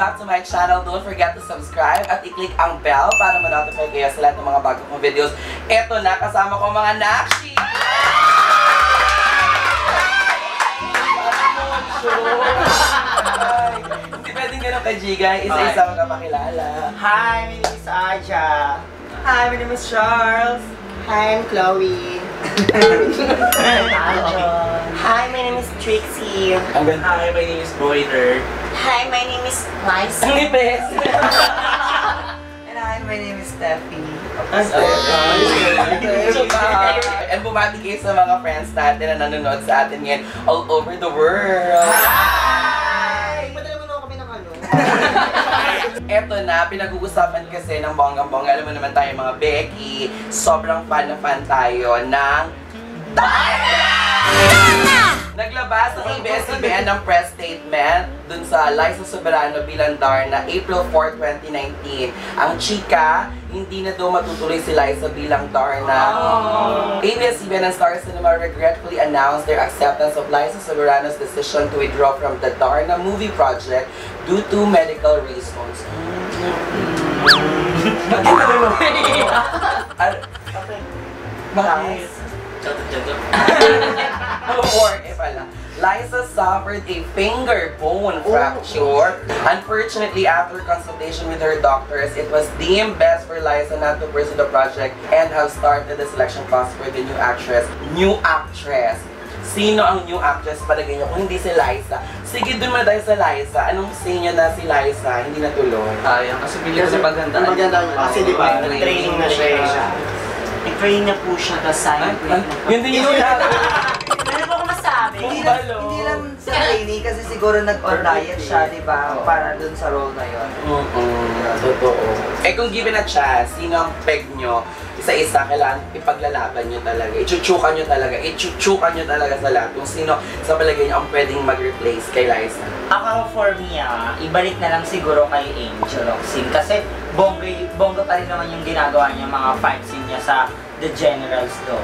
back to my channel. Don't forget to subscribe at i-click ang bell para ma-notify kayo sa lahat ng mga bago kong videos. Eto na, kasama ko mga nakshi! Hindi pwedeng ganun kay Jigay. Isa-isa magkapakilala. Hi, my name is Aja. Hi, my name is Charles. Hi, I'm Chloe. Hi, my name is Trixie. Hi, my name is Boyner. Hi, my name is Liza. Ang ipes! And hi, my name is Steffi. And bumati kayo sa mga friends natin na nanonood sa atin ngayon all over the world. Hi! Padala mo na kami ng ano. Eto na, pinag-uusapan kasi ng bonggang-bongga. Alam mo naman tayo mga Becky, sobrang fan na fan tayo ng Naglabas ang ABS-CBN ng press statement dun sa Liza Soberano bilang Darna, April 4, 2019. Ang chika, hindi na daw matutuloy si Liza bilang Darna. ABS-CBN and Star Cinema regretfully announced their acceptance of Liza Soberano's decision to withdraw from the Darna movie project due to medical reasons. Al- Bakit? Or, eh pala, Liza suffered a finger bone fracture. Unfortunately, after consultation with her doctors, it was deemed best for Liza not to pursue the project and have started the selection process for the new actress. New actress. Sino ang new actress palagay niyo kung hindi si Liza? Sige, dun mo tayo sa Liza. Anong say niyo na si Liza hindi natuloy? Sayang, kasi bili ko sa paganda. Maganda niya. Kasi di ba, training na siya. Nag-train na po siya, tapos sayang po yung Yun din yung Hindi lang, hindi lang sa training kasi siguro nag-on-diet siya, di ba? Para dun sa role na yun. Oo, totoo. Eh kung given a chance, sino ang peg nyo, isa-isa, kailangan ipaglalaban nyo talaga. Ichuchukan nyo talaga. Ichuchukan nyo talaga sa lahat. Kung sino sa palagay nyo ang pwedeng mag-replace kay Liza. Ako for me ah, ibalik na lang siguro kay Angel Roxin kasi bongga, bongga pa rin naman yung ginagawa niya mga fight scene niya sa The Generals do.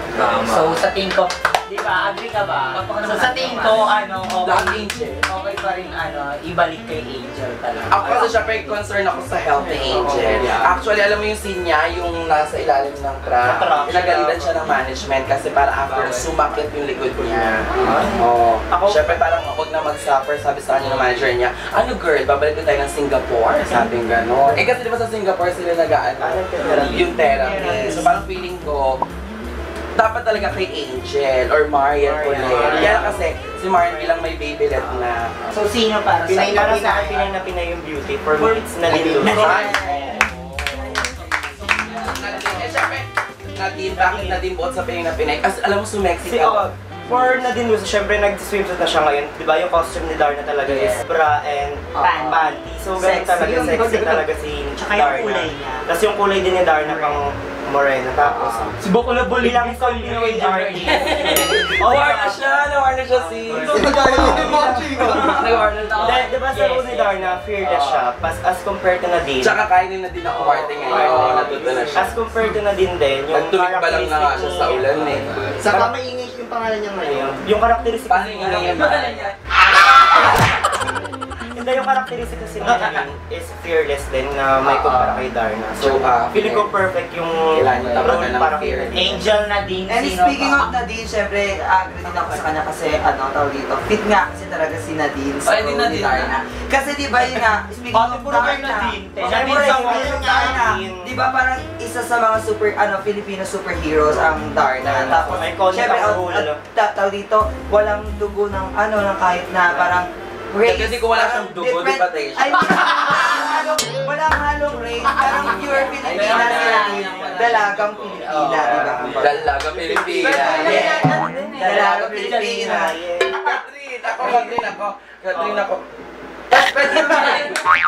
So sa tingin ko, ba, agree ka ba? So sa tingin ko, ano, Black okay, okay pa rin ano, ibalik kay Angel talaga. Ako kasi syempre concern ako sa health ni Angel. Actually, alam mo yung scene niya, yung nasa ilalim ng truck. Pinagalitan siya ng management kasi para after sumakit yung likod niya. Oo. Ako- Syempre parang huwag na mag-suffer, sabi sa kanya ng manager niya, ano girl, babalik ko tayo ng Singapore? Sabi gano'n. Eh kasi di ba sa Singapore sila nag-ano? Yung therapy. So parang feeling ko, dapat talaga kay Angel or Marian Marian. ulit. Kaya kasi si Marian bilang may baby let na. So sino para sa Pinay na para pinay, sa pinay na pinay yung beauty. For me, it's. Nadine, eh syempre, Nadine, bakit Nadine buot sa Pinay na Pinay? Kasi alam mo, sumexy Kasi ka. ako, for Nadine Luz, syempre nag-swimsuit na siya ngayon. Di ba yung costume ni Darna talaga is bra and Pan- panty. So ganun talaga, sexy talaga si Tsaka yung Darna. kulay niya. Tapos yung kulay din ni Darna pang morena. Tapos, Si Boko na buli bilang isang Pinoy artist. Nawar na siya, nawar na siya si... Nawar na Di, di ba sa role ni Darna, fearless siya. Pas, as compared to Nadine, Tsaka kaya din na din ako umarte ngayon. Oo. Natuto na siya. as compared to Nadine din, yung Nagtumikba lang na nga siya sa ulan eh. Saka mainit yung pangalan niya ngayon. Yung Paano yung kasi ngayon? niya- Hindi, yung karakteristik kasi niya ngayon is fearless din na may kumpara kay Darna. So, ah, feeling ko perfect yung Kailangan niya talaga role ng para fear. kay Nadine. Angel na din And sino speaking pa? of Nadine, syempre, agree din ako sa kanya kasi ano, tawag dito, fit nga kasi talaga si Nadine sa Ay, di role ni Nadine. Darna. Kasi di ba yun nga, speaking Ate, of puro kayo Darna, Nadine. Nadine puro sa Darna. Nadine. Di ba parang isa sa mga super, ano, Filipino superheroes ang Darna. Tapos, Iconic syempre, ang role, tawag dito, walang dugo ng ano, ng kahit na parang race. Kasi kung wala siyang dugo, di ba tayo siya? Ay, halong, walang halong race, parang pure Filipina Ay, si Nadine. Dalagang Pilipina, di ba? Dalaga Pilipina. Dalagang Pilipina. Catherine, ako, Catherine ako. Catherine ako. Pwede.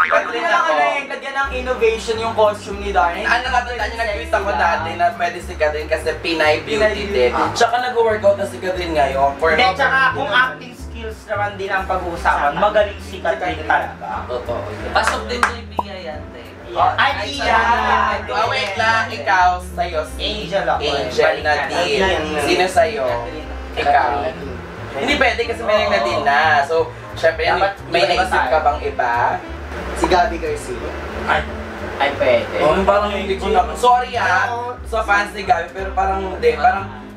Catherine ako. Lagyan ng innovation yung costume ni Darna. Ano nakatanda niyo, nag-tweet ako dati na pwede si Catherine kasi Pinay Beauty din. Tsaka nag-workout na si Catherine ngayon. For Hindi, tsaka kung acting skills naman din ang pag-uusapan, magaling si Catherine talaga. Totoo. Pasok din kay Bia yan, te. Ay, Pia! Ah, wait lang, ikaw, sa'yo, si Angel ako. eh. Angel na. Nadine. Sino sa'yo? Ikaw. Hindi pwede kasi may nag Nadine na. So, syempre, may naisip ka bang iba? Si Gabby Garcia. Ay, Ay, pwede. Oh, parang hindi ko na... Sorry ah, sa fans ni Gabi, pero parang hindi, parang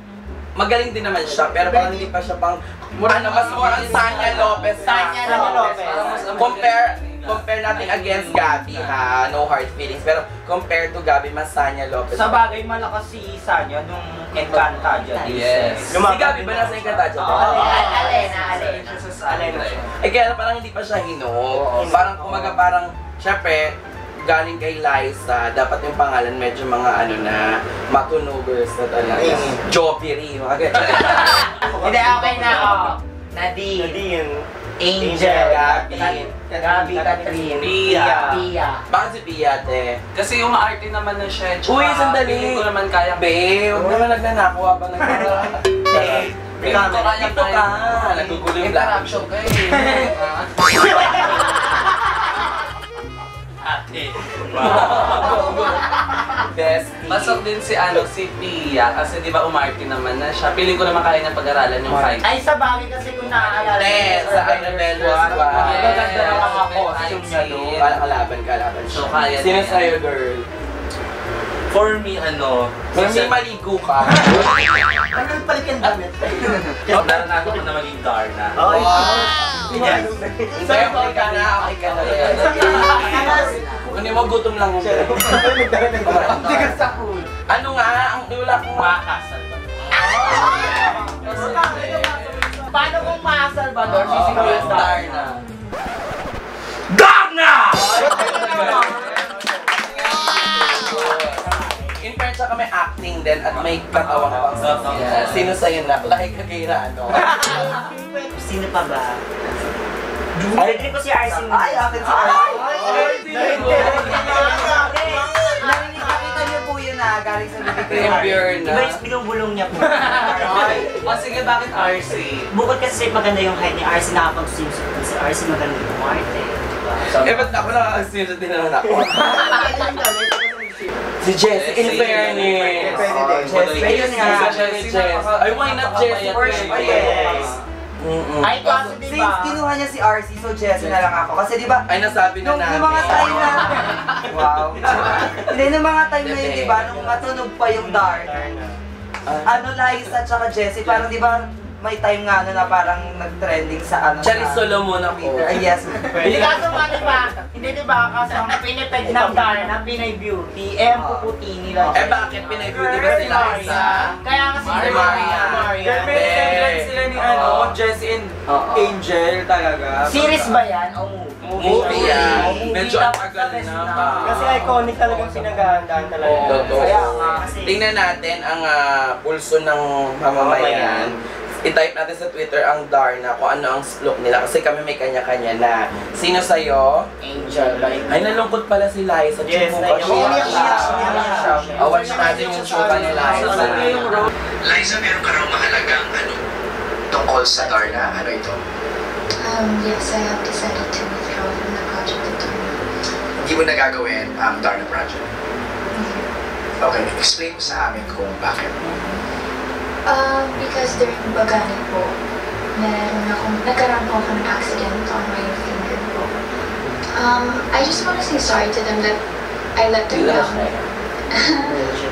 magaling din naman siya, pero parang hindi pa siya pang... Ano, mas more ang Sanya Lopez. na. Sanya Lopez. Compare, compare natin against Gabi ha, no hard feelings. Pero compare to Gabi, mas Sanya Lopez. Sa bagay, malakas si Sanya nung Encantadia. Yes. Si Gabi ba nasa Encantadia? Oo. Alena, Alena. Alena. Eh kaya parang hindi pa siya hinog. Parang kumaga parang, syempre, galing kay Liza, dapat yung pangalan medyo mga ano na, matunogers na talaga. Mm. Jopery, mga ganyan. Hindi, okay na. Oh. Nadine. Nadine. Angel. Gabi. Gabi, Catherine. Pia. Pia. Bakit si Pia, te? Kasi yung arte naman na siya, Uy, sandali. Hindi ko naman kaya. Be, huwag naman nagnanako habang nagkakaroon. Eh, Dito ka, dito ka. Nagugulo yung black. Interaction ka eh. Ate. Bestie. Pasok din si ano si Pia kasi di ba umarte naman na siya. Piling ko naman kaya niyang pag-aralan yung fight. Ay, sa bagay kasi kung naaalala. Te, sa Annabelle was ba? Yes. Maganda ng mga costume niya doon. Kala kalaban, kalaban siya. So, kaya Sino sa'yo, girl? For me, ano, May may maligo ka. Ano yung palit yung damit? naranasan ko na maging Darna. Oh, Yes. Hindi, okay ka na, okay ka na. Kunin mo, gutom lang yung Hindi ka sa pool. Ano nga, ang wala kong Makakasal ba? Paano kung mga Salvador? Sisigaw yung star na. Darna! In fairness, saka may acting din at may katawang pang. Sino sa'yo na? Like Kagira, ano? Sino pa ba? Ay, ko si RC. Ay, akin si Arcy. Ay, nakita niyo po yun na galing sa bibig ko yung na. Iba yung binubulong niya po. O sige, bakit RC? Bukod kasi maganda yung height ni RC, nakapag-swimsuit din si RC, maganda yung arte. Diba? Eh, ba't ako nakakasino din naman ako? Si Jessie, in fairness. Pwede din. Jessie, Ayun nga. Ay, why not Jessie? First, yes. Mm-mm. Ay, kaso Since diba? kinuha niya si RC, so Jessie na lang ako. Kasi di ba, Ay, nasabi na nung, nung mga time na... wow. Hindi, nung mga time na yun, di ba, nung matunog pa yung dark, ano, Liza at saka Jessie, parang di ba, may time nga ano na parang nag-trending sa ano Charis sa Solomon ako. Twitter. Ay, yes. Hindi kaso nga diba? Hindi diba? Kaso ang pinipeg ng Darna, Pinay Beauty, eh ang puputi nila. Eh, bakit pinay-beauty ba sila isa? Kaya kasi Maria. Maria. Maria. Ano, Jessie and Oo. Angel talaga. Series ba yan? O movie? Movie yan. Movie Medyo tapos ang tagal the best na ba? Kasi iconic talagang pinaghahandaan talaga. Oo, totoo. Kaya nga. Kasi, Tingnan natin ang ah, pulso ng mamamayan. I-type natin sa Twitter ang Darna kung ano ang look nila. Kasi kami may kanya-kanya na. Sino sa'yo? Angel. Like, Ay, nalungkot pala si Liza. Yes, Chumuka naiyak siya. siya. Umiyak siya. Oh, watch natin yung chuka ni Liza. Liza, meron ka raw mahalagang ano, tungkol sa Darna. Ano ito? Um, yes, I have decided to withdraw from the project of Dharma. Hindi mo nagagawin ang Darna Project. Okay, explain mo sa amin kung bakit. Um, because during Bagani po, meron akong, nagkaroon po ako ng accident on my finger po. Um, I just want to say sorry to them that I let them down.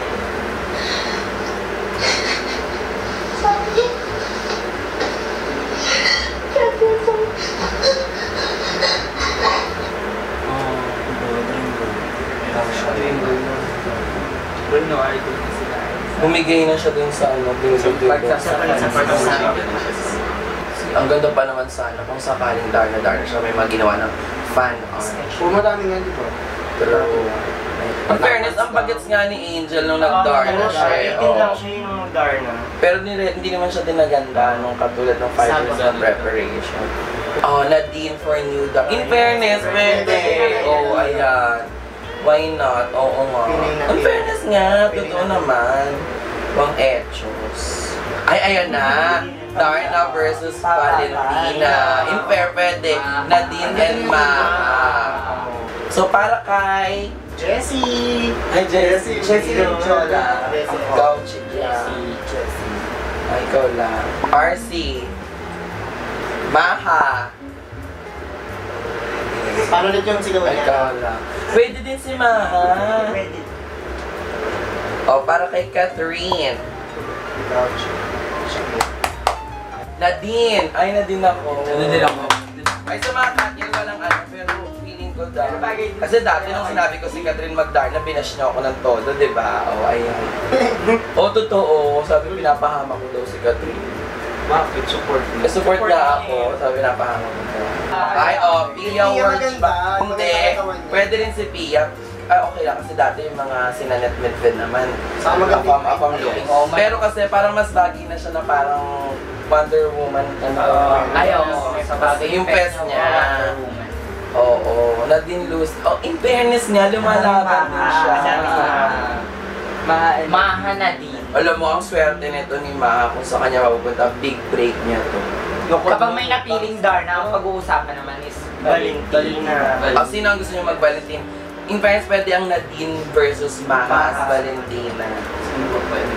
Bumigay na siya dun sa ano, dun sa sa pag-sa Ang ganda pa naman sana kung sakaling Darna Darna siya may maginawa ng fan art. Puro madami nga, di ba? Pero, in fairness, ang bagets nga ni Angel nung nag-Darna siya. eh. 18 lang Oo. siya yung Darna. Pero hindi, hindi naman siya dinaganda nung katulad ng 5 years of preparation. Oh, Nadine for New Dark. In fairness, pwede. Oh, ayan. Why not? Oo nga. In fairness nga, totoo naman. Wang echos. Ay, ayan na. Darna versus Valentina. In fair, pwede. Nadine and Maha. So, para kay... Jessie! Ay, Jessie. Jessie Richola. Ikaw, Chika. Ay, ikaw lang. RC. Maha. Paano ulit yung sigaw niya? kala. Pwede din si Maha. Pwede. O, para kay Catherine. Nadine. Ay, Nadine ako. Ano din ako? Ay, sa mga Catherine, walang ano, pero feeling ko daw. Kasi dati nung sinabi ko si Catherine Magdarna, binash niya ako ng todo, di ba? O, ayan. o, totoo. Sabi, pinapahama ko daw si Catherine. Bakit? Support mo. Eh, support niya ako. Sabi, pinapahama ko. Ay, oh, Pia Words ba? Hindi. Pwede rin si Pia. Ay, okay lang kasi dati yung mga sinanet medved naman. Saka maganda Apam, apam looking. Pero kasi parang mas bagay na siya na parang Wonder Woman. Ano, Ay, oo. Sa bagay yung pes niya. Wonder Woman. Oo, Nadine Luz. Oh, in fairness niya, lumalaban din siya. Ma Maha na din. Alam mo, ang swerte nito ni Maha kung sa kanya mapupunta, big break niya to. Kapag may napiling Darna, ang pag-uusapan naman is Valentina. Ah, sino ang gusto niyo mag-Valentine? In fairness, pwede ang Nadine versus Maha sa Valentina.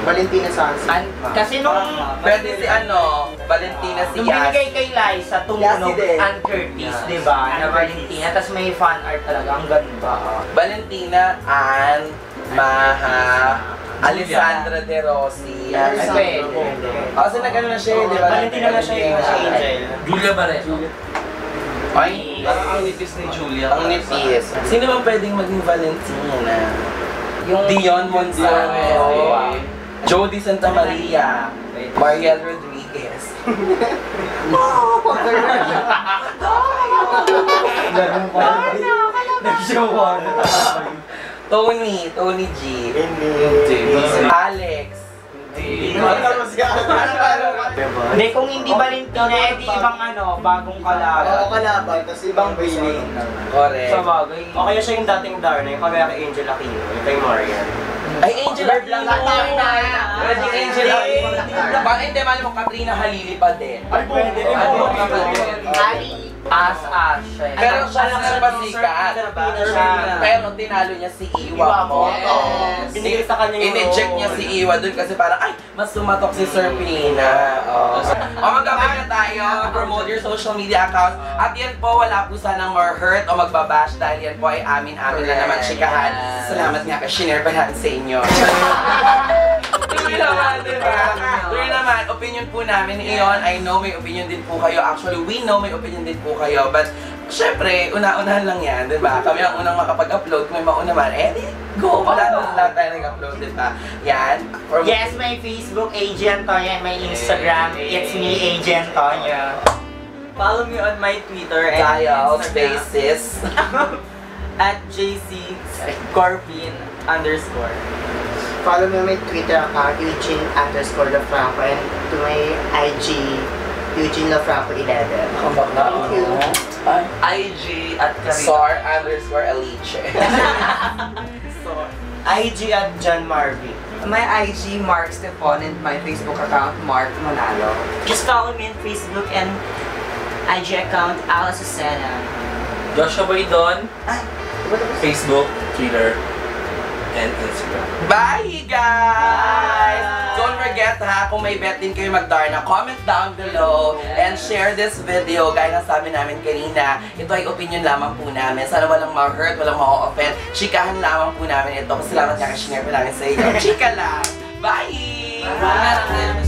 Valentina Sansi. An- kasi nung Pwede si ano, Valentina si Nung binigay kay Liza, tumunog. Ann Curtis, di ba? Na Valentina, tapos may fan art talaga, ang ganda. Valentina, Ann, Maha, Alessandra De Rossi. Alessandra. Kasi nag-ano na siya, eh, di ba? Valentina na siya yung si Angel. Julia Barreto. Ay, Parang ang nipis ni Julia. ang nipis. Sino bang pwedeng maging Valentina? Yung Dion Monsalve. Wow. Jody Santa Maria. Mariel Rodriguez. Nag-showa na Tony, Tony G. Hindi. Hindi, kung hindi Valentina, edi ibang ano, bagong Oo, kalaban. kalaban. Tapos ibang feeling. Correct. Sa bagay. O kaya siya yung dating Darna, yung kagaya kay Angel Aquino, yung kay Marian. Ay, Angel Aquino. Pwede Angel Aquino. Baka hindi, mali mo, Katrina Halili pa din. Ay, pwede Ano, po. Ali, as-as siya. eh. Pero siya na napasikat. Pero tinalo niya si Iwa mo. Yes. Binigay sa kanya yung In-eject role. niya si Iwa dun kasi parang, ay, mas sumatok si Sir Pina. Oh. O magkabay na tayo, promote your social media accounts. At yan po, wala po sanang more hurt o magbabash dahil yan po ay amin-amin na naman chikahan. Salamat nga kasi shinare pa natin sa inyo. Tuloy naman, di ba? Naman, opinion po namin iyon. I know may opinion din po kayo. Actually, we know may opinion din po kayo. But, syempre, una-unahan lang yan, di ba? Kami ang unang makapag-upload. Kung may mauna man, eh, di, go! Wala na lahat tayo nag-upload, di ba? Yan. From- Yes, may Facebook, AJ Antonia, and may Instagram, it's me, AJ Antonia. Follow me on my Twitter and Dial Instagram spaces. at JC Scorpion underscore. Follow me on my Twitter account, Eugene underscore Lafranco, and to my IG, Eugene Lafranco 11. Kambak na Thank you. Ay. IG at Karina. Sar underscore Aliche. So, IG at John Marvin. My IG, Mark Stefan, and my Facebook account, Mark Manalo. Just follow me on Facebook and IG account, Alice Susana. Joshua Boydon. Facebook, Twitter, and Instagram. Bye, guys! Don't forget ha, kung may bet din kayo magdarna, comment down below and share this video. Gaya ng sabi namin kanina, ito ay opinion lamang po namin. Sana walang ma-hurt, walang ma-offend. Chikahan lamang po namin ito. Salamat nga kasi share pa namin sa inyo. Chika lang! Bye! Bye!